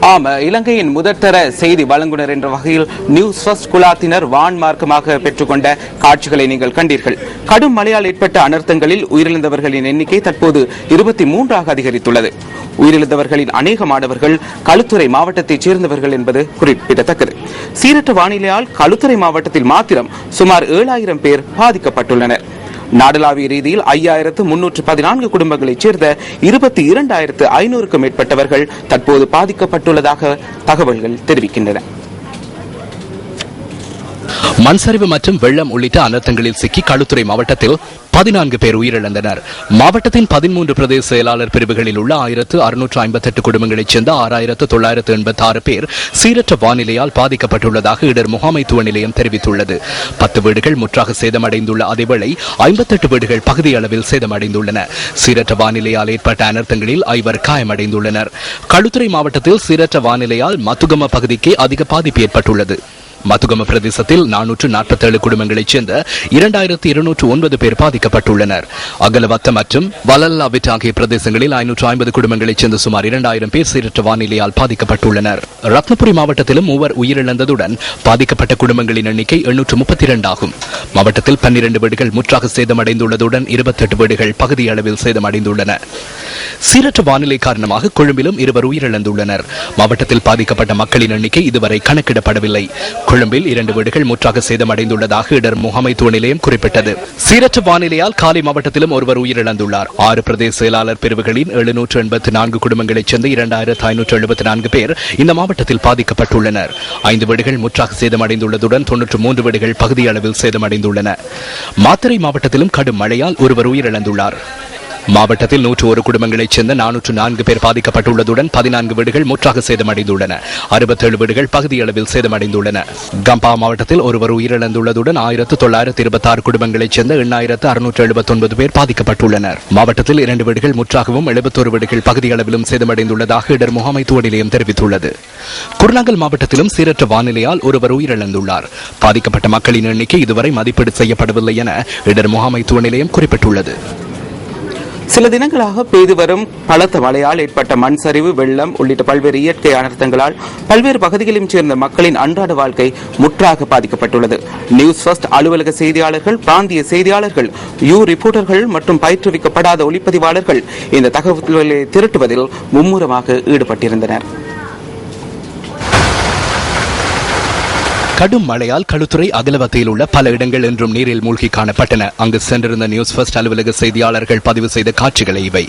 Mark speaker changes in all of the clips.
Speaker 1: ஆம் இலங்கையின் முதற்தர செய்தி வழங்குனர் என்ற வகையில் நியூஸ் ஃபர்ஸ்ட் குலாத்தினர் வான் மார்க்கமாக பெற்றுக்கொண்ட காட்சிகளை நீங்கள் கண்டீர்கள். கடும் மழையால் ஏற்பட்ட அனர்த்தங்களில் உயிரிழந்தவர்களின் எண்ணிக்கை தற்போது இருபத்தி மூன்றாக அதிகரித்துள்ளது. உயிரிழந்தவர்களின் அநேக மாணவர்கள் களுத்துறை மாவட்டத்தைச் சேர்ந்தவர்கள் என்பது குறிப்பிடத்தக்கது. சீரற்ற வானிலையால் களுத்துறை மாவட்டத்தில் மாத்திரம் சுமார் ஏழாயிரம் பேர் பாதிக்கப்பட்டுள்ளனர். நாடளாவிய ரீதியில் ஐயாயிரத்து முன்னூற்று பதினான்கு குடும்பங்களைச் சேர்ந்த இருபத்தி இரண்டாயிரத்து ஐநூறுக்கும் மேற்பட்டவர்கள் தற்போது பாதிக்கப்பட்டுள்ளதாக தகவல்கள் தெரிவிக்கின்றன.
Speaker 2: மண்சரிவு மற்றும் வெள்ளம் உள்ளிட்ட அனர்த்தங்களில் சிக்கி களுத்துறை மாவட்டத்தில் பதினான்கு பேர் உயிரிழந்தனர். மாவட்டத்தின் பதிமூன்று பிரதேச செயலாளர் பிரிவுகளில் உள்ள ஆயிரத்து அறுநூற்று ஐம்பத்தி எட்டு குடும்பங்களைச் சேர்ந்த ஆறாயிரத்து தொள்ளாயிரத்து எண்பத்தி ஆறு பேர் சீரற்ற வானிலையால் பாதிக்கப்பட்டுள்ளதாக இடர் முகாமைத்துவ நிலையம் தெரிவித்துள்ளது. பத்து வீடுகள் முற்றாக சேதமடைந்துள்ள அதேவேளை ஐம்பத்தெட்டு வீடுகள் பகுதி அளவில் சேதமடைந்துள்ளன. சீரற்ற வானிலையால் ஏற்பட்ட அனர்த்தங்களில் ஐவர் காயமடைந்துள்ளனர். களுத்துறை மாவட்டத்தில் சீரற்ற வானிலையால் மத்துகம பகுதிக்கு அதிக பாதிப்பு ஏற்பட்டுள்ளது. மதுகம பிரதேசத்தில் நானூற்று நாற்பத்தேழு குடும்பங்களைச் சேர்ந்த இரண்டாயிரத்தி இருநூற்று ஒன்பது பேர் பாதிக்கப்பட்டுள்ளனர். அகலவத்த மற்றும் வலல்லாவிட் ஆகிய பிரதேசங்களில் ஐநூற்று ஐம்பது குடும்பங்களைச் சேர்ந்த சுமார் இரண்டாயிரம் பேர் சீரற்ற வானிலையால் பாதிக்கப்பட்டுள்ளனர். ரத்னபுரி மாவட்டத்திலும் மூவர் உயிரிழந்ததுடன் பாதிக்கப்பட்ட குடும்பங்களின் எண்ணிக்கை எண்ணூற்று முப்பத்தி இரண்டு ஆகும். மாவட்டத்தில் பன்னிரண்டு வீடுகள் முற்றாக சேதமடைந்துள்ளதுடன் இருபத்தெட்டு வீடுகள் பகுதி அளவில் சேதமடைந்துள்ளன. சீரற்ற வானிலை காரணமாக கொழும்பிலும் இருவர் உயிரிழந்துள்ளனர். மாவட்டத்தில் பாதிக்கப்பட்ட மக்களின் எண்ணிக்கை இதுவரை கணக்கிடப்படவில்லை. கொழும்பில் இரண்டு வீடுகள் முற்றாக சேதமடைந்துள்ளதாக இடர் முகாமைத்துவ நிலையம் குறிப்பிட்டது. சீரற்ற வானிலையால் காலை மாவட்டத்திலும் ஒருவர் உயிரிழந்துள்ளார். ஆறு பிரதேச செயலாளர் பிரிவுகளின் எழுநூற்று எண்பத்தி நான்கு குடும்பங்களைச் சேர்ந்த இரண்டாயிரத்து ஐநூற்று எழுபத்தி நான்கு பேர் இந்த மாவட்டத்தில் பாதிக்கப்பட்டுள்ளனர். ஐந்து வீடுகள் முற்றாக சேதமடைந்துள்ளதுடன் தொன்னூற்று மூன்று வீடுகள் பகுதியளவில் சேதமடைந்துள்ளன. மாத்தறை மாவட்டத்திலும் கடும் மழையால் ஒருவர் உயிரிழந்துள்ளார். மாவட்டத்தில் நூற்று ஒரு குடும்பங்களைச் சேர்ந்த நானூற்று நான்கு பேர் பாதிக்கப்பட்டுள்ளதுடன் பதினான்கு வீடுகள் முற்றாக சேதமடைந்துள்ளன. அறுபத்தேழு வீடுகள் பகுதியளவில் சேதமடைந்துள்ளன. கம்பா மாவட்டத்தில் ஒருவர் உயிரிழந்துள்ளதுடன் ஆயிரத்து தொள்ளாயிரத்து இருபத்தாறு குடும்பங்களைச் சேர்ந்த எண்ணாயிரத்து அறுநூற்று எழுபத்தொன்பது பேர் பாதிக்கப்பட்டுள்ளனர். மாவட்டத்தில் இரண்டு வீடுகள் முற்றாகவும் எழுபத்தோரு வீடுகள் பகுதியளவிலும் சேதமடைந்துள்ளதாக இடர் முகாமைத்துவ நிலையம் தெரிவித்துள்ளது. குருநாகல் மாவட்டத்திலும் சீரற்ற வானிலையால் ஒருவர் உயிரிழந்துள்ளார். பாதிக்கப்பட்ட மக்களின் எண்ணிக்கை இதுவரை மதிப்பீடு செய்யப்படவில்லை என இடர் முகாமைத்துவ நிலையம் குறிப்பிட்டுள்ளது.
Speaker 1: சில தினங்களாக பெய்து வரும் பலத்த மழையால் ஏற்பட்ட மண் சரிவு வெள்ளம் உள்ளிட்ட பல்வேறு இயற்கை அனர்த்தங்களால் பல்வேறு பகுதிகளையும் சேர்ந்த மக்களின் அன்றாட வாழ்க்கை முற்றாக பாதிக்கப்பட்டுள்ளது. நியூஸ் ஃபர்ஸ்ட் அலுவலக செய்தியாளர்கள் பிராந்திய செய்தியாளர்கள் யூ ரிப்போர்ட்டர்கள் மற்றும் பயிற்றுவிக்கப்படாத ஒளிப்பதிவாளர்கள் இந்த தகவல்களை திரட்டுவதில் மும்முரமாக ஈடுபட்டிருந்தனர்.
Speaker 2: கடும் மழையால் களுத்துறை அகலவத்தையில் உள்ள பல இடங்கள் என்றும் நீரில் மூழ்கி காணப்பட்டன. அங்கு சென்றிருந்த நியூஸ் ஃபர்ஸ்ட் அலுவலக செய்தியாளர்கள் பதிவு செய்த காட்சிகளை இவை.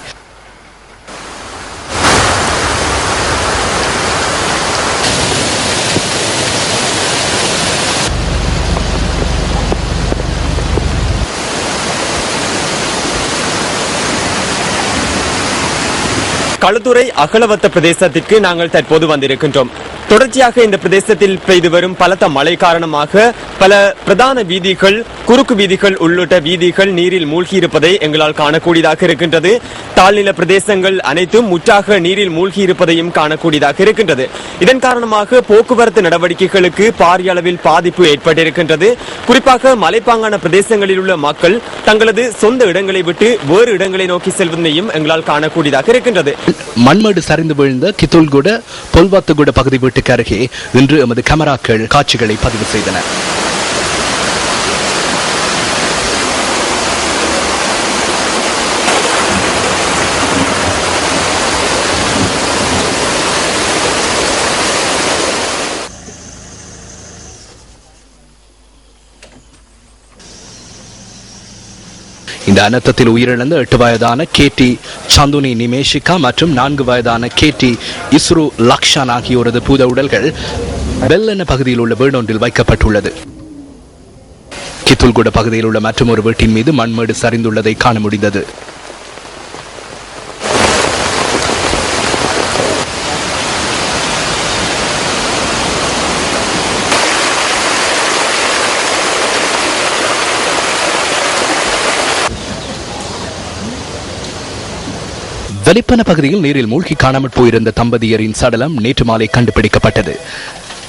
Speaker 3: களுத்துறை அகலவத்த பிரதேசத்திற்கு நாங்கள் தற்போது வந்திருக்கின்றோம். தொடர்ச்சியாக இந்த பிரதேசத்தில் பெய்து வரும் பலத்த மழை காரணமாக பல பிரதான வீதிகள் குறுக்கு வீதிகள் உள்ளிட்ட வீதிகள் நீரில் மூழ்கி இருப்பதை எங்களால் காணக்கூடியதாக இருக்கின்றது. தாழ்நில பிரதேசங்கள் அனைத்தும் முற்றாக நீரில் மூழ்கி இருப்பதையும் காணக்கூடியதாக இருக்கின்றது. இதன் காரணமாக போக்குவரத்து நடவடிக்கைகளுக்கு பாரிய அளவில் பாதிப்பு ஏற்பட்டிருக்கின்றது. குறிப்பாக மலைப்பாங்கான பிரதேசங்களில் உள்ள மக்கள் தங்களது சொந்த இடங்களை விட்டு வேறு இடங்களை நோக்கி செல்வதையும் எங்களால் காணக்கூடியதாக இருக்கின்றது.
Speaker 2: மண்மடு சரிந்து விழுந்த கித்துல்குட பொல்வாத்துகுட பகுதி விட்டு வீட்டுக்கு அருகே இன்று எமது கேமராக்கள் காட்சிகளை பதிவு செய்தன. இந்த அனர்த்தத்தில் உயிரிழந்த எட்டு வயதான கே டி சந்துனி நிமேஷிகா மற்றும் நான்கு வயதான கேடி இஸ்ரோ லக்ஷான் ஆகியோரது பூத உடல்கள் பெல்லென பகுதியில் உள்ள வீடொன்றில் வைக்கப்பட்டுள்ளது. கித்துல்குட பகுதியில் உள்ள மற்றொரு வீட்டின் மீது மண்மேடு சரிந்துள்ளதை காண முடிந்தது. வெளிப்பன பகுதியில் நீரில் மூழ்கி காணாமற் போயிருந்த தம்பதியரின் சடலம் நேற்று மாலை கண்டுபிடிக்கப்பட்டது.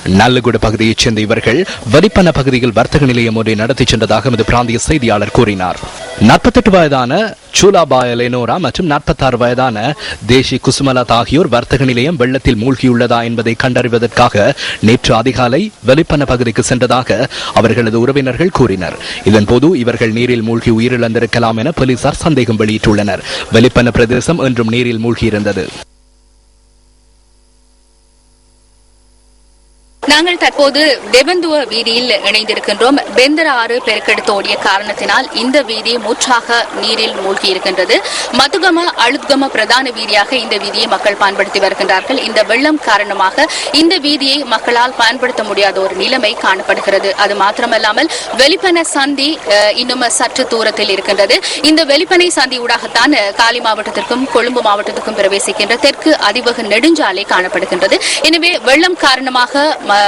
Speaker 2: நல்லகுட பகுதியைச் சேர்ந்த இவர்கள் வரிப்பன பகுதியில் வர்த்தக நிலையம் ஒன்றை நடத்திச் சென்றதாக எமது பிராந்திய செய்தியாளர் கூறினார். நாற்பத்தெட்டு வயதான சூலாபாய லெனோரா மற்றும் நாற்பத்தாறு வயதான தேசி குசுமலத் ஆகியோர் வர்த்தக நிலையம் வெள்ளத்தில் மூழ்கியுள்ளதா என்பதை கண்டறிவதற்காக நேற்று அதிகாலை வெளிப்பன பகுதிக்கு சென்றதாக அவர்களது உறவினர்கள் கூறினர். இதன்போது இவர்கள் நீரில் மூழ்கி உயிரிழந்திருக்கலாம் என போலீசார் சந்தேகம் வெளியிட்டுள்ளனர். வெளிப்பன பிரதேசம் என்றும் நீரில் மூழ்கியிருந்தது.
Speaker 4: நாங்கள் தற்போது தெவந்துவ வீதியில் இணைந்திருக்கின்றோம். பெந்தர் ஆறு பெருக்கெடுத்து ஓடிய காரணத்தினால் இந்த வீதி முற்றாக நீரில் மூழ்கி இருக்கின்றது. மதுகம அழுத்கம பிரதான வீதியாக இந்த வீதியை மக்கள் பயன்படுத்தி வருகின்றார்கள். இந்த வெள்ளம் காரணமாக இந்த வீதியை மக்களால் பயன்படுத்த முடியாத ஒரு நிலைமை காணப்படுகிறது. அது மாத்திரமல்லாமல் வெளிப்பன சந்தி இன்னும் சற்று தூரத்தில் இருக்கின்றது. இந்த வெளிப்பனை சந்தி ஊடாகத்தான் காலி மாவட்டத்திற்கும் கொழும்பு மாவட்டத்திற்கும் பிரவேசிக்கின்ற தெற்கு அதிவக நெடுஞ்சாலை காணப்படுகின்றது. எனவே வெள்ளம் காரணமாக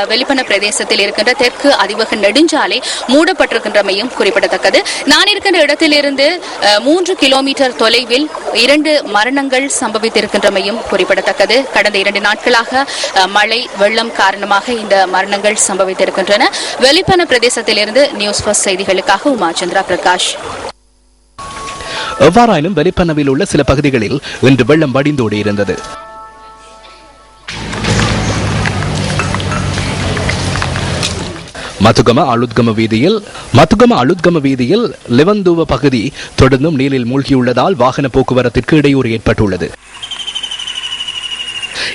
Speaker 4: வெளிப்பன பிரதேசத்தில் இருக்கின்ற தெற்கு அதிவக நெடுஞ்சாலை மூடப்பட்டிருக்கின்றமையும் குறிப்பிடத்தக்கது. நான் இருக்கின்ற இடத்திலிருந்து அஹ், மூன்று கிலோமீட்டர் தொலைவில் இரண்டு மரணங்கள் சம்பவித்திருக்கின்றமையும் குறிப்பிடத்தக்கது. கடந்த இரண்டு நாட்களாக அஹ், மழை வெள்ளம் காரணமாக இந்த மரணங்கள் சம்பவித்திருக்கின்றன. வெளிப்பன பிரதேசத்திலிருந்து நியூஸ் ஃபர்ஸ்ட் செய்திகளுக்காக உமாச்சந்திரா பிரகாஷ்.
Speaker 2: எவ்வாறாயினும் வெளிப்பனவில் உள்ள சில பகுதிகளில் இன்று வெள்ளம் வடிந்தோடி இருந்தது மதுகம அழுத்கம வீதியில் மதுகம அழுத்கம வீதியில் லெவந்துவ பகுதி தொடர்ந்தும் நீரில் மூழ்கியுள்ளதால் வாகன போக்குவரத்திற்கு இடையூறு ஏற்பட்டுள்ளது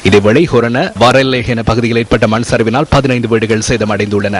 Speaker 2: இதேவேளை ஹொரண வரலேகன பகுதியில் ஏற்பட்ட மண் சரிவினால் பதினைந்து வீடுகள் சேதமடைந்துள்ளன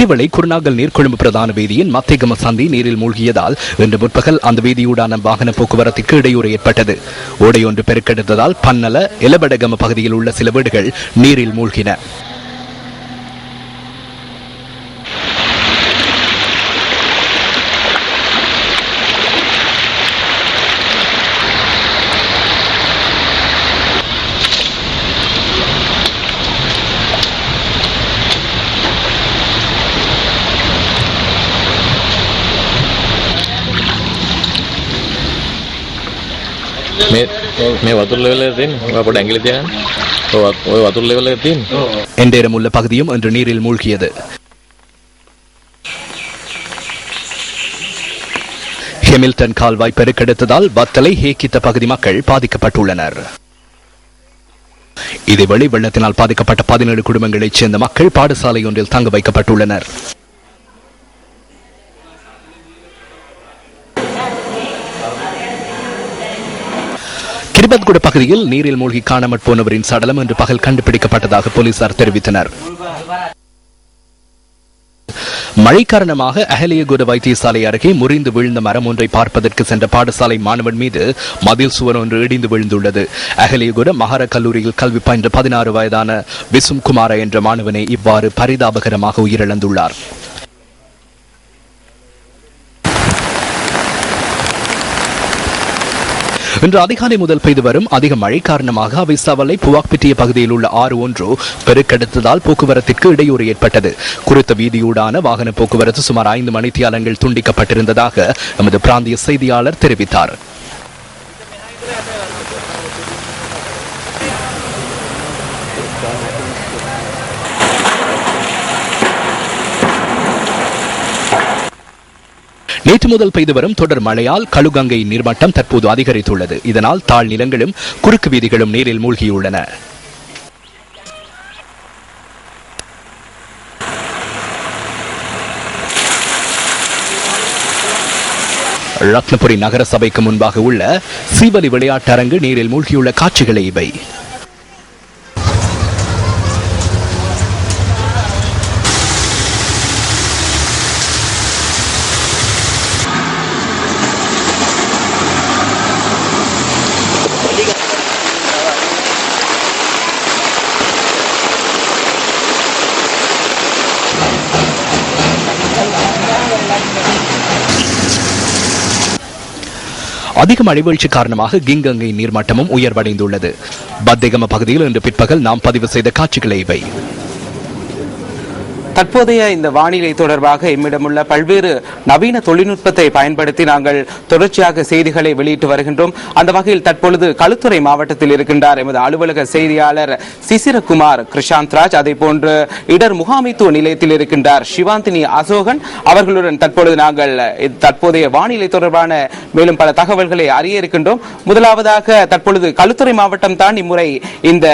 Speaker 2: இதேவேளை குருநாகல் நீர் கொழும்பு பிரதான வீதியின் மத்தியகம சந்தி நீரில் மூழ்கியதால் இன்று முற்பகல் அந்த வீதியூடான வாகன போக்குவரத்துக்கு இடையூறு ஏற்பட்டது. ஓடையொன்று பெருக்கெடுத்ததால் பன்னல இலபடகம பகுதியில் உள்ள சில வீடுகள் நீரில் மூழ்கின.
Speaker 5: මේ මේ වතුර ලෙවල් එක තියෙන ඔය පොඩ ඇඟිලි තියන ඔය වත්- ඔය වතුර ලෙවල් එක තියෙන
Speaker 2: எண்டேரம் உள்ள பகுதியும் இன்று நீரில் மூழ்கியது ஹெமில்டன் கால்வாய் பெருக்கெடுத்ததால் வத்தலை ஹேக்கித்த பகுதி மக்கள் பாதிக்கப்பட்டுள்ளனர் இதேவேளை வெள்ளத்தினால் பாதிக்கப்பட்ட பதினேழு குடும்பங்களைச் சேர்ந்த மக்கள் பாடசாலை ஒன்றில் தங்க வைக்கப்பட்டுள்ளனர் கிரிபத்குட பகுதியில் நீரில் மூழ்கி காணாமற் போனவரின் சடலம் இன்று பகல் கண்டுபிடிக்கப்பட்டதாக போலீசார் தெரிவித்தனர். மழை காரணமாக அகலியகுட வைத்தியசாலை அருகே முறிந்து வீழ்ந்த மரம் ஒன்றை பார்ப்பதற்கு சென்ற பாடசாலை மாணவன் மீது மதில் சுவர் ஒன்று இடிந்து விழுந்துள்ளது. அகலியகுட மகார கல்லூரியில் கல்வி பயின்ற பதினாறு வயதான விசும் குமார என்ற மாணவனை இவ்வாறு பரிதாபகரமாக உயிரிழந்துள்ளார். இன்று அதிகாலை முதல் பெய்து வரும் அதிக மழை காரணமாக அவிசாவலை புவாக்பிட்டிய பகுதியில் உள்ள ஆறு ஒன்று பெருக்கெடுத்ததால் போக்குவரத்திற்கு இடையூறு ஏற்பட்டது. குறித்த வீதியூடான வாகன போக்குவரத்து சுமார் ஐந்து மணித்தியாலங்கள் துண்டிக்கப்பட்டிருந்ததாக எமது பிராந்திய செய்தியாளர் தெரிவித்தார். நேற்று முதல் பெய்து வரும் தொடர் மழையால் கழுகங்கை நீர்மட்டம் தற்போது அதிகரித்துள்ளது. இதனால் தாழ் நிலங்களும் குறுக்கு வீதிகளும் நீரில் மூழ்கியுள்ளன. ரத்னபுரி நகர சபைக்கு முன்பாக உள்ள சீவலி விளையாட்டரங்கு நீரில் மூழ்கியுள்ள காட்சிகளே இவை. அதிக மழைவீழ்ச்சி காரணமாக கிங்கங்கை நீர்மட்டமும் உயர்வடைந்துள்ளது. பத்தேகம பகுதியில் இன்று பிற்பகல் நாம் பதிவு செய்த காட்சிகளை இவை.
Speaker 1: தற்போதைய இந்த வானிலை தொடர்பாக எம்மிடமுள்ள பல்வேறு நவீன தொழில்நுட்பத்தை பயன்படுத்தி நாங்கள் தொடர்ச்சியாக செய்திகளை வெளியிட்டு வருகின்றோம். அந்த வகையில் தற்பொழுது களுத்துறை மாவட்டத்தில் இருக்கின்றார் எமது அலுவலக செய்தியாளர் சிசிரகுமார் கிருஷாந்த் ராஜ் அதே போன்று இடர் முகாமைத்துவ நிலையத்தில் இருக்கின்றார் சிவாந்தினி அசோகன். அவர்களுடன் தற்பொழுது நாங்கள் தற்போதைய வானிலை தொடர்பான மேலும் பல தகவல்களை அறிய இருக்கின்றோம். முதலாவதாக தற்பொழுது களுத்துறை மாவட்டம் தான் இம்முறை இந்த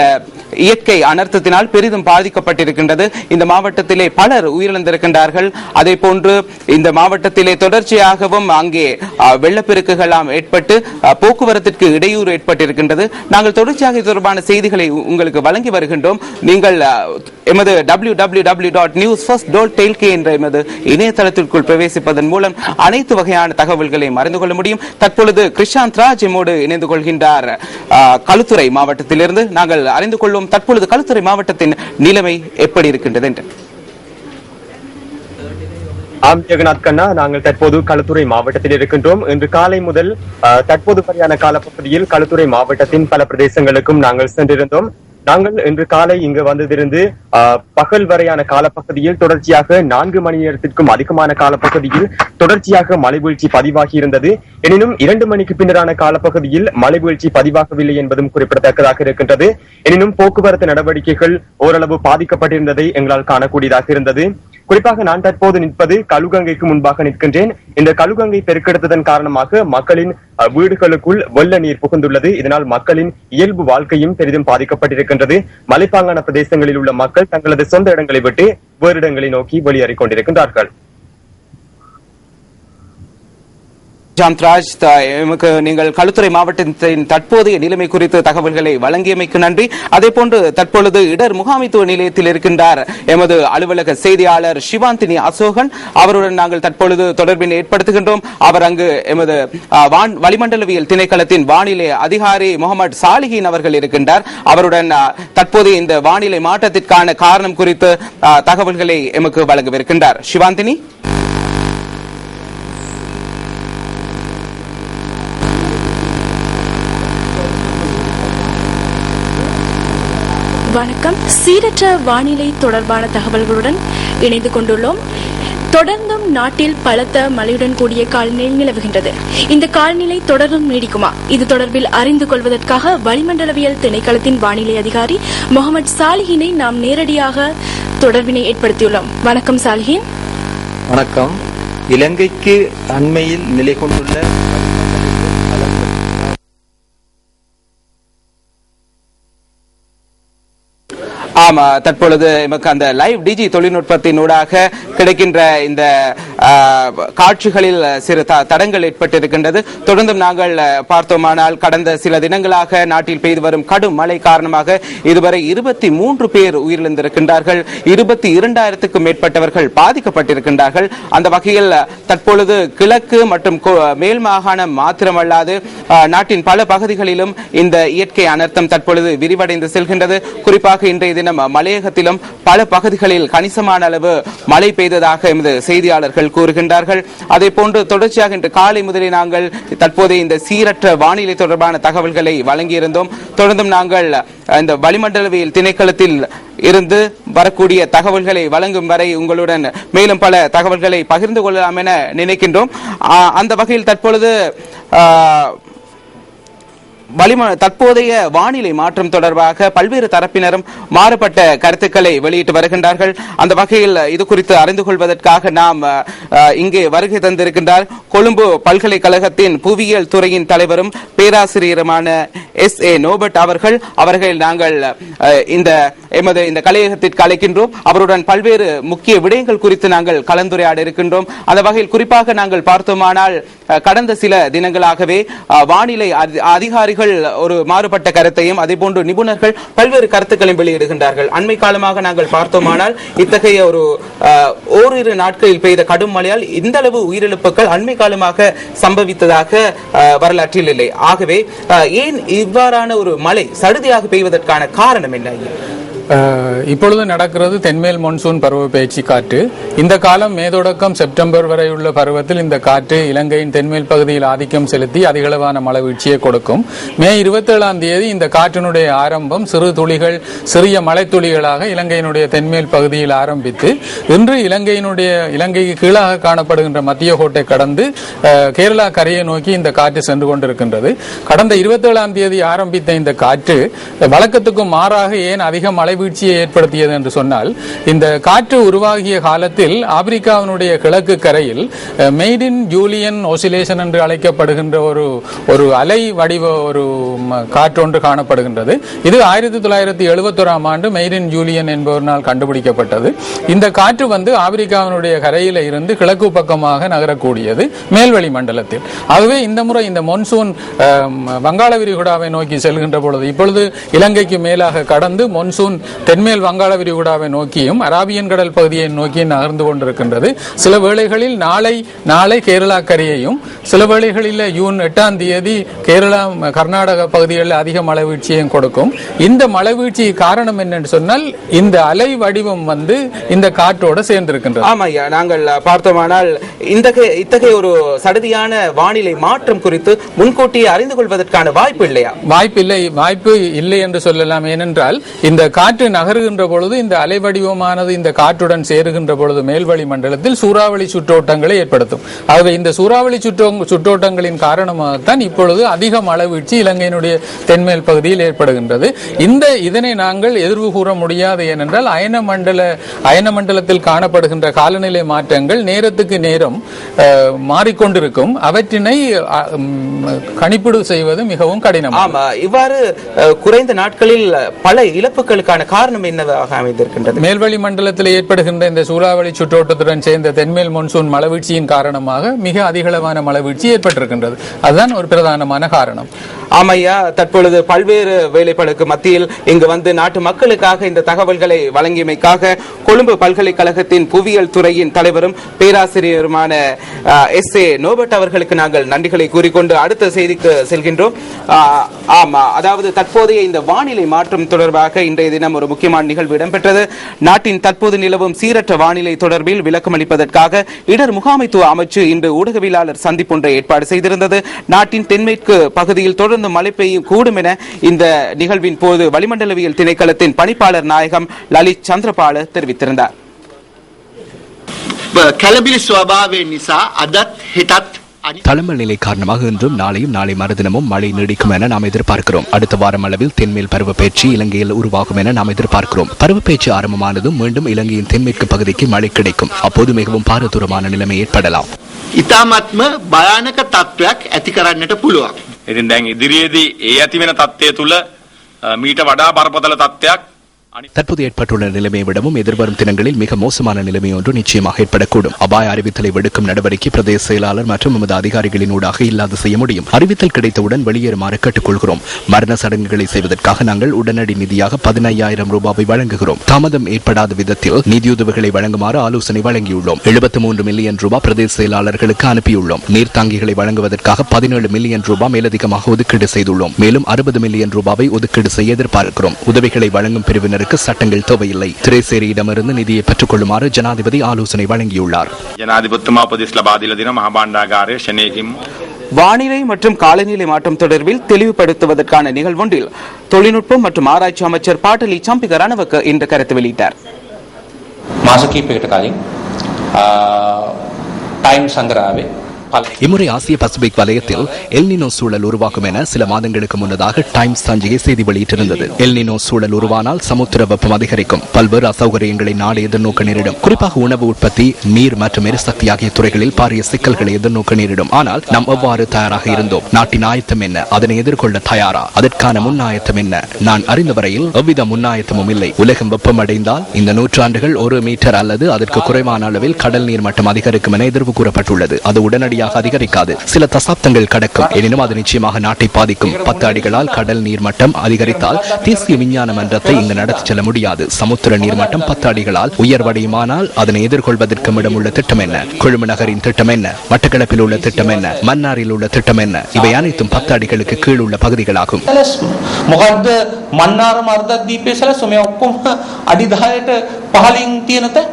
Speaker 1: இயற்கை அனர்த்தத்தினால் பெரிதும் பாதிக்கப்பட்டிருக்கின்றது. இந்த மாவட்டத்திலே பலர் உயிரிழந்திருக்கின்றார்கள். அதே போன்று இந்த மாவட்டத்திலே தொடர்ச்சியாகவும் அங்கே வெள்ளப்பெருக்குகளாம் ஏற்பட்டு போக்குவரத்திற்கு இடையூறு ஏற்பட்டிருக்கின்றது. நாங்கள் தொடர்ச்சியாக இது தொடர்பான செய்திகளை உங்களுக்கு வழங்கி வருகின்றோம். நீங்கள் எமது W W W dot news first toll டெல்கே என்ற எமது இணையதளத்திற்குள் பிரவேசிப்பதன் மூலம் அனைத்து வகையான தகவல்களையும் அறிந்து கொள்ள முடியும். தற்பொழுது கிருஷாந்த் ராஜ் எம்மோடு இணைந்து கொள்கின்றார். களுத்துறை மாவட்டத்திலிருந்து நாங்கள் அறிந்து கொள்வோம் தற்பொழுது களுத்துறை மாவட்டத்தின் நிலைமை எப்படி இருக்கின்றது என்று.
Speaker 3: ஆம் ஜெகநாத் கண்ணா நாங்கள் தற்போது களுத்துறை மாவட்டத்தில் இருக்கின்றோம். இன்று காலை முதல் தற்போது வரையான காலப்பகுதியில் களுத்துறை மாவட்டத்தின் பல பிரதேசங்களுக்கும் நாங்கள் சென்றிருந்தோம். நாங்கள் இன்று காலை இங்கு வந்ததிருந்து பகல் வரையான காலப்பகுதியில் தொடர்ச்சியாக நான்கு மணி நேரத்திற்கும் அதிகமான காலப்பகுதியில் தொடர்ச்சியாக மழை வீழ்ச்சி பதிவாகி இருந்தது எனினும் இரண்டு மணிக்கு பின்னரான காலப்பகுதியில் மழை வீழ்ச்சி பதிவாகவில்லை என்பதும் குறிப்பிடத்தக்கதாக இருக்கின்றது. எனினும் போக்குவரத்து நடவடிக்கைகள் ஓரளவு பாதிக்கப்பட்டிருந்ததை எங்களால் காணக்கூடியதாக இருந்தது. குறிப்பாக நான் தற்போது நிற்பது கழுகங்கைக்கு முன்பாக நிற்கின்றேன். இந்த கழுகங்கை பெருக்கெடுத்ததன் காரணமாக மக்களின் வீடுகளுக்குள் வெள்ள நீர் புகுந்துள்ளது. இதனால் மக்களின் இயல்பு வாழ்க்கையும் பெரிதும் பாதிக்கப்பட்டிருக்கின்றது. மலைப்பாங்கான பிரதேசங்களில் உள்ள மக்கள் தங்களது சொந்த இடங்களை விட்டு வேறு இடங்களை நோக்கி வெளியேறிக் கொண்டிருக்கின்றார்கள்.
Speaker 1: ஜாந்த் எமக்கு நீங்கள் களுத்துறை மாவட்டத்தின் தற்போதைய நிலைமை குறித்து தகவல்களை வழங்கியமைக்கு நன்றி. அதே போன்று தற்பொழுது இடர் முகாமைத்துவ நிலையத்தில் இருக்கின்றார் எமது அலுவலக செய்தியாளர் சிவாந்தினி அசோகன். அவருடன் நாங்கள் தற்பொழுது தொடர்பினை ஏற்படுத்துகின்றோம். அவர் அங்கு எமது வான் வளிமண்டலவியல் திணைக்களத்தின் வானிலை அதிகாரி முகமது சாலிஹின் அவர்கள் இருக்கின்றார். அவருடன் தற்போதைய இந்த வானிலை மாற்றத்திற்கான காரணம் குறித்து தகவல்களை எமக்கு வழங்கவிருக்கின்றார். சிவாந்தினி?
Speaker 6: வணக்கம். சீரற்ற வானிலை தொடர்பான தகவல்களுடன் இணைந்து கொண்டுள்ளோம். தொடர்ந்தும் நாட்டில் பலத்த மழையுடன் கூடிய காலநிலை நிலவுகின்றது. இந்த காலநிலை தொடர்ந்தும் நீடிக்குமா? இது தொடர்பில் அறிந்து கொள்வதற்காக வளிமண்டலவியல் திணைக்களத்தின் வானிலை அதிகாரி முகமது சாலிஹினை நாம் நேரடியாக தொடர்பினை ஏற்படுத்தியுள்ளோம். வணக்கம் சாலிஹின்.
Speaker 7: வணக்கம். இலங்கைக்கு அண்மையில் நிலை கொண்டுள்ள
Speaker 1: ஆமா தற்பொழுது நமக்கு அந்த லைவ் டிஜி தொழில்நுட்பத்தின் ஊடாக கிடைக்கின்ற இந்த காட்சிகளில் சிறு த- தடங்கள் ஏற்பட்டிருக்கின்றது. தொடர்ந்தும் நாங்கள் பார்த்தோமானால் கடந்த சில தினங்களாக நாட்டில் பெய்து வரும் கடும் மழை காரணமாக இதுவரை இருபத்தி மூன்று பேர் உயிரிழந்திருக்கின்றார்கள். இருபத்தி இரண்டாயிரத்துக்கும் மேற்பட்டவர்கள் பாதிக்கப்பட்டிருக்கின்றார்கள். அந்த வகையில் தற்பொழுது கிழக்கு மற்றும் மேல் மாகாணம் மாத்திரமல்லாது நாட்டின் பல பகுதிகளிலும் இந்த இயற்கை அனர்த்தம் தற்பொழுது விரிவடைந்து செல்கின்றது. குறிப்பாக இன்றைய தினம் மலையகத்திலும் பல பகுதிகளில் கணிசமான அளவு மழை பெய்ததாக எமது செய்தியாளர்கள் கூறுகின்றார்கள். அதே போன்று தொடர்ச்சியாக இன்று காலை முதலே நாங்கள் தற்போது இந்த சீரற்ற வானிலை தொடர்பான தகவல்களை வழங்கியிருந்தோம். தொடர்ந்தும் நாங்கள் இந்த வளிமண்டலவியல் திணைக்களத்தில் இருந்து வரக்கூடிய தகவல்களை வழங்கும் வரை உங்களுடன் மேலும் பல தகவல்களை பகிர்ந்து கொள்ளலாம் என நினைக்கின்றோம். அந்த வகையில் தற்பொழுது வளிம தற்போதைய வானிலை மாற்றம் தொடர்பாக பல்வேறு தரப்பினரும் மாறுபட்ட கருத்துக்களை வெளியிட்டு வருகின்றார்கள். அந்த வகையில் இது குறித்து அறிந்து கொள்வதற்காக நாம் இங்கே வருகை தந்திருக்கின்றார் கொழும்பு பல்கலைக்கழகத்தின் புவியியல் துறையின் தலைவரும் பேராசிரியருமான எஸ் ஏ நோபட் அவர்கள். அவர்கள் நாங்கள் இந்த எமது இந்த கலையகத்திற்கு அழைக்கின்றோம். அவருடன் பல்வேறு முக்கிய விடயங்கள் குறித்து நாங்கள் கலந்துரையாட இருக்கின்றோம். அந்த வகையில் குறிப்பாக நாங்கள் பார்த்தோமானால் கடந்த சில தினங்களாகவே வானிலை அதி- அதிகாரிகள் ஒரு மாறுபட்ட கருத்தையும் அதேபோன்று நிபுணர்கள் பல்வேறு கருத்துக்களையும் வெளியிடுகின்றார்கள். அண்மை காலமாக நாங்கள் பார்த்தோமானால் இத்தகைய ஒரு ஓரிரு நாட்களில் பெய்த கடும் மழையால் இந்த அளவு உயிரிழப்புகள் அண்மை காலமாக சம்பவித்ததாக அஹ், வரலாற்றில் இல்லை. ஆகவே ஏன் இவ்வாறான ஒரு மழை சடுதியாக பெய்வதற்கான காரணம் என்ன?
Speaker 8: இப்பொழுது நடக்கிறது தென்மேல் மான்சூன் பருவ பேச்சு காற்று. இந்த காலம் மே தொடக்கம் செப்டம்பர் வரை உள்ள பருவத்தில் இந்த காற்று இலங்கையின் தென்மேல் பகுதியில் ஆதிக்கம் செலுத்தி அதிகளவான மழை வீழ்ச்சியை கொடுக்கும். மே இருபத்தேழாம் தேதி இந்த காற்றினுடைய ஆரம்பம் சிறு துளிகள் சிறிய மழைத்துளிகளாக இலங்கையினுடைய தென்மேல் பகுதியில் ஆரம்பித்து இன்று இலங்கையினுடைய இலங்கைக்கு கீழாக காணப்படுகின்ற மத்திய கோட்டை கடந்து கேரளா கரையை நோக்கி இந்த காற்று சென்று கொண்டிருக்கின்றது. கடந்த இருபத்தேழாம் தேதி ஆரம்பித்த இந்த காற்று வழக்கத்துக்கும் மாறாக ஏன் அதிக மழை வீழ்ச்சியை ஏற்படுத்தியது என்று சொன்னால் இந்த காற்று உருவாகிய காலத்தில் ஆப்பிரிக்காவினுடைய கிழக்கு கரையில் மெய்ட் இன் ஜூலியன் ஓசிலேஷன் என்று அழைக்கப்படுகின்ற ஒரு ஒரு அலை வடிவ ஒரு காற்று ஒன்று காணப்படுகின்றது. இது ஆயிரத்தி தொள்ளாயிரத்தி எழுபத்தோராம் ஆண்டு மெய்ட் இன் ஜூலியன் என்பவரால் கண்டுபிடிக்கப்பட்டது. இந்த காற்று வந்து ஆப்பிரிக்காவினுடைய கரையில் இருந்து கிழக்கு பக்கமாக நகரக்கூடியது மேல்வெளி மண்டலத்தில். ஆகவே இந்த முறை இந்த மொன்சூன் வங்காள விரிகுடாவை நோக்கி செல்கின்ற பொழுது இப்பொழுது இலங்கைக்கு மேலாக கடந்து மொன்சூன் தென்மேல் வங்காள விரிகுடாவை நோக்கியும் அராபியன் கடல் பகுதியை நோக்கியும் நகர்ந்து கொண்டிருக்கின்றது. சில வேளைகளில் நாளை நாளை கேரளா கரையையும் சில வேளைகளில் ஜூன் எட்டாம் தேதி கேரளா கர்நாடக பகுதிகளில் அதிக மழை வீழ்ச்சியையும் கொடுக்கும். இந்த மழை வீழ்ச்சி காரணம் என்னன்னு சொன்னால் இந்த அலை வடிவம் வந்து இந்த காற்றோட சேர்ந்திருக்கின்றது.
Speaker 1: ஆமா ஐயா நாங்கள் பார்த்தோமானால் இந்த இத்தகைய ஒரு சடுதியான வானிலை மாற்றம் குறித்து முன்கூட்டியே அறிந்து கொள்வதற்கான வாய்ப்பு இல்லையா?
Speaker 8: வாய்ப்பில்லை வாய்ப்பு இல்லை என்று சொல்லலாம். ஏனென்றால் இந்த காற்று காற்று நகருகின்ற பொழுது இந்த அலைவடிவமானது இந்த காற்றுடன் சேருகின்ற பொழுது மேல்வழி மண்டலத்தில் சூறாவளி சுற்றோட்டங்களை ஏற்படுத்தும். ஆகவே இந்த சூறாவளி சுற்றோ சுற்றோட்டங்களின் காரணமாகத்தான் இப்பொழுது அதிக மழை வீழ்ச்சி இலங்கையினுடைய தென்மேல் பகுதியில் ஏற்படுகின்றது. இந்த இதனை நாங்கள் எதிர்வு கூற முடியாது ஏனென்றால் அயன மண்டல அயன மண்டலத்தில் காணப்படுகின்ற காலநிலை மாற்றங்கள் நேரத்துக்கு நேரம் மாறிக்கொண்டிருக்கும். அவற்றினை அஹ், கணிப்பீடு செய்வது மிகவும் கடினம்.
Speaker 1: ஆமா இவ்வாறு குறைந்த நாட்களில் பல இழப்புகளுக்கான காரணம் என்னவாக அமைந்திருக்கின்றது?
Speaker 8: மேல்வழி மண்டலத்தில் ஏற்படுகின்ற இந்த சூறாவளி சுற்றோட்டத்துடன் சேர்ந்த தென்மேல் மொன்சூன் மழைவீழ்ச்சியின் காரணமாக மிக அதிகளவான மழைவீழ்ச்சி ஏற்பட்டிருக்கின்றது. அதுதான் ஒரு பிரதானமான காரணம்.
Speaker 1: ஆமையா தற்பொழுது பல்வேறு வேலைகளுக்கு மத்தியில் இங்கு வந்து நாட்டு மக்களுக்காக இந்த தகவல்களை வழங்கியமைக்காக கொழும்பு பல்கலைக்கழகத்தின் புவியியல் துறையின் தலைவரும் பேராசிரியருமான எஸ். ஏ. நோபட் அவர்களுக்கு நாங்கள் நன்றிகளை கூறிக்கொண்டு அடுத்த செய்திக்கு செல்கின்றோம். ஆமா அதாவது தற்போதைய இந்த வானிலை மாற்றம் தொடர்பாக இன்றைய தினம் ஒரு முக்கியமான நிகழ்வு இடம்பெற்றது நாட்டின் தற்போது நிலவும் சீரற்ற வானிலை தொடர்பில் விளக்கம் அளிப்பதற்காக இடர் முகாமைத்துவ அமைச்சு இன்று ஊடகவியலாளர் சந்திப்பொன்றை ஏற்பாடு செய்திருந்தது நாட்டின் தென்மேற்கு பகுதியில் தொடர்ந்து மழை பெய்யும் கூடும் என இந்த நிகழ்வின் போது வளிமண்டலவியல் திணைக்களத்தின் பணிப்பாளர் நாயகம் லலித் சந்திரபால தெரிவித்திருந்தார்
Speaker 9: කැලබිලි ස්වභාවය නිසා අදත් හිටත් අනි
Speaker 2: தளமல் நிலை காரணமாக இன்றும் நாளையும் நாளை மறுதினமும் மழை நீடிக்கும் என நாம் எதிர்பார்க்கிறோம் அடுத்த வாரம் அளவில் தென்மேல் பருவப்பேச்சு இலங்கையில் உருவாகும் என நாம் எதிர்பார்க்கிறோம் பருவப்பேச்சு ஆரம்பமானதும் மீண்டும் இலங்கையின் தென்மேற்கு பகுதிக்கு மழை கிடைக்கும் அப்போது மிகவும் பாரதூரமான நிலைமை ஏற்படலாம்
Speaker 9: ඉතාමත්ම භයානක තත්ත්වයක් ඇති කරන්නට පුළුවන්.
Speaker 10: ඉතින් දැන් ඉදිරියේදී ඒ ඇති වෙන තත්ත්වය තුළ අ, මීට වඩා බරපතල තත්ත්වයක් අනි
Speaker 2: தற்போது ஏற்பட்டுள்ள நிலைமையை விடவும் எதிர்வரும் தினங்களில் மிக மோசமான நிலைமை ஒன்று நிச்சயமாக ஏற்படக்கூடும். அபாய அறிவித்தலை விடுக்கும் நடவடிக்கை பிரதேச செயலாளர் மற்றும் நமது அதிகாரிகளின் ஊடாக இல்லாது செய்ய முடியும். அறிவித்தல் கிடைத்தவுடன் வெளியேறுமாறு கேட்டுக்கொள்கிறோம். மரண சடங்குகளை செய்வதற்காக நாங்கள் உடனடி நிதியாக பதினையாயிரம் ரூபாவை வழங்குகிறோம். தாமதம் ஏற்படாத விதத்தில் நிதியுதவிகளை வழங்குமாறு ஆலோசனை வழங்கியுள்ளோம். எழுபத்தி மூன்று மில்லியன் ரூபாய் பிரதேச செயலாளர்களுக்கு அனுப்பியுள்ளோம். நீர்த்தாங்கிகளை வழங்குவதற்காக பதினேழு மில்லியன் ரூபாய் மேலதிகமாக ஒதுக்கீடு செய்துள்ளோம். மேலும் அறுபது மில்லியன் ரூபாவை ஒதுக்கீடு செய்ய எதிர்பார்க்கிறோம். உதவிகளை வழங்கும் பிரிவினருக்கு சட்டங்கள் தேவையில்லை திரைசேரியிடமிருந்து நிதியை பெற்றுக் கொள்ளுமாறு ஜனாதிபதி ஆலோசனை வழங்கியுள்ளார்
Speaker 10: ජනාධිපතිතුමා උපදෙස් ලබා දීලා දෙනවා මහා භාණ්ඩාගාරය ෂණයකින්
Speaker 1: வானிலை மற்றும் காலநிலை மாற்றம் தொடர்பில் தெளிவுபடுத்துவதற்கான நிகழ்வொன்றில் தொழில்நுட்பம் மற்றும் ஆராய்ச்சி அமைச்சர் பாட்டலி சம்பிக ரணவக்க இன்று கருத்து வெளியிட்டார்
Speaker 11: මාස කීපයකට කලින් ටයිම් සංග්‍රහවේ
Speaker 2: இம்முறை ஆசிய பசிபிக் வலயத்தில் எல்னினோ சூழல் உருவாகும் என சில மாதங்களுக்கு முன்னதாக டைம்ஸ் சஞ்சிகை செய்தி வெளியிட்டிருந்தது. எல்னினோ சூழல் உருவானால் சமுத்திர வெப்பம் அதிகரிக்கும். பல்வேறு அசௌகரியங்களை நாடு எதிர்நோக்க நேரிடும். குறிப்பாக உணவு உற்பத்தி நீர் மற்றும் எரிசக்தி ஆகிய துறைகளில் பாரிய சிக்கல்களை எதிர்நோக்க நேரிடும். ஆனால் நாம் எவ்வாறு தயாராக இருந்தோம்? நாட்டின் ஆயத்தம் என்ன? அதனை எதிர்கொள்ள தயாரா? அதற்கான முன்னாயத்தம் என்ன? நான் அறிந்த வரையில் எவ்வித முன்னாயத்தமும் இல்லை. உலகம் வெப்பமடைந்தால் இந்த நூற்றாண்டுகள் ஒரு மீட்டர் அல்லது அதற்கு குறைவான அளவில் கடல் நீர் மட்டம் அதிகரிக்கும் என எதிர்வு கூறப்பட்டுள்ளது. அது உடனடி படிப்படியாக அதிகரிக்காது. சில தசாப்தங்கள் கடக்கும். எனினும் அது நிச்சயமாக நாட்டை பாதிக்கும். பத்து அடிகளால் கடல் நீர்மட்டம் அதிகரித்தால் தேசிய விஞ்ஞான மன்றத்தை இங்கு நடத்தி செல்ல முடியாது. சமுத்திர நீர்மட்டம் பத்து அடிகளால் உயர்வடையுமானால் அதனை எதிர்கொள்வதற்கு இடம் உள்ள திட்டம் என்ன? கொழும்பு நகரின் திட்டம் என்ன? மட்டக்களப்பில் உள்ள திட்டம் என்ன? மன்னாரில் உள்ள திட்டம் என்ன? இவை அனைத்தும் பத்து அடிகளுக்கு கீழ் உள்ள பகுதிகளாகும்.
Speaker 11: மன்னாரம் அர்த்த தீபேசல சுமையா ஒக்கும் அடிதாயிட்ட பகலின் தீனத்தை